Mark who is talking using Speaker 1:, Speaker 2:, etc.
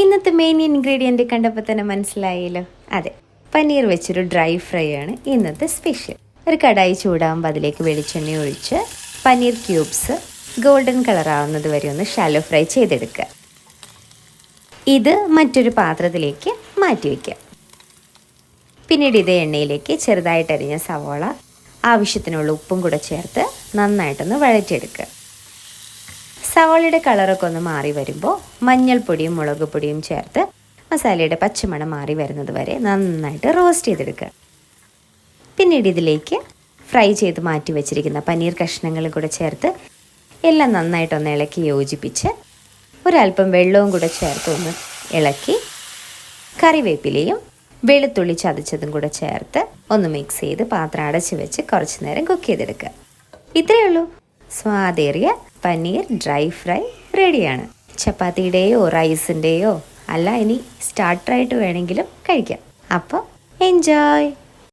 Speaker 1: ഇന്നത്തെ main ingredient കണ്ടപ്പോൾ തന്നെ മനസ്സിലായല്ലോ. അതെ പനീർ വെച്ചൊരു ഡ്രൈ ഫ്രൈ ആണ് ഇന്നത്തെ സ്പെഷ്യൽ ഒരു കടായി ചൂടാകുമ്പോൾ അതിലേക്ക് വെളിച്ചെണ്ണ ഒഴിച്ച് പനീർ ക്യൂബ്സ് ഗോൾഡൻ കളർ ആവുന്നത് വരെ ഒന്ന് ഷാലോ ഫ്രൈ ചെയ്തെടുക്കുക. ഇത് മറ്റൊരു പാത്രത്തിലേക്ക് മാറ്റി വയ്ക്കുക പിന്നീട് ഇതേ എണ്ണയിലേക്ക് ചെറുതായിട്ട് അരിഞ്ഞ സവോള ആവശ്യത്തിനുള്ള ഉപ്പും കൂടെ ചേർത്ത് നന്നായിട്ടൊന്ന് വഴറ്റിയെടുക്കുക. സവാളയുടെ കളറൊക്കെ ഒന്ന് മാറി വരുമ്പോൾ മഞ്ഞൾപ്പൊടിയും മുളക് പൊടിയും ചേർത്ത് മസാലയുടെ പച്ചമണം മാറി വരുന്നത് വരെ നന്നായിട്ട് റോസ്റ്റ് ചെയ്തെടുക്കുക. പിന്നീട് ഇതിലേക്ക് ഫ്രൈ ചെയ്ത് മാറ്റി വെച്ചിരിക്കുന്ന പനീർ കഷ്ണങ്ങൾ കൂടെ ചേർത്ത് എല്ലാം നന്നായിട്ടൊന്ന് ഇളക്കി യോജിപ്പിച്ച് ഒരല്പം വെള്ളവും കൂടെ ചേർത്ത് ഒന്ന് ഇളക്കി കറിവേപ്പിലയും വെളുത്തുള്ളി ചതച്ചതും കൂടെ ചേർത്ത് ഒന്ന് മിക്സ് ചെയ്ത് പാത്രം അടച്ച് വെച്ച് കുറച്ച് നേരം കുക്ക് ചെയ്തെടുക്കുക. ഇത്രയേ ഉള്ളൂ. സ്വാദേറിയ പനീർ ഡ്രൈ ഫ്രൈ റെഡിയാണ്. ചപ്പാത്തിയുടെയോ റൈസിന്റെയോ അല്ല ഇനി സ്റ്റാർട്ടറായിട്ട് വേണമെങ്കിലും കഴിക്കാം. അപ്പോൾ എൻജോയ്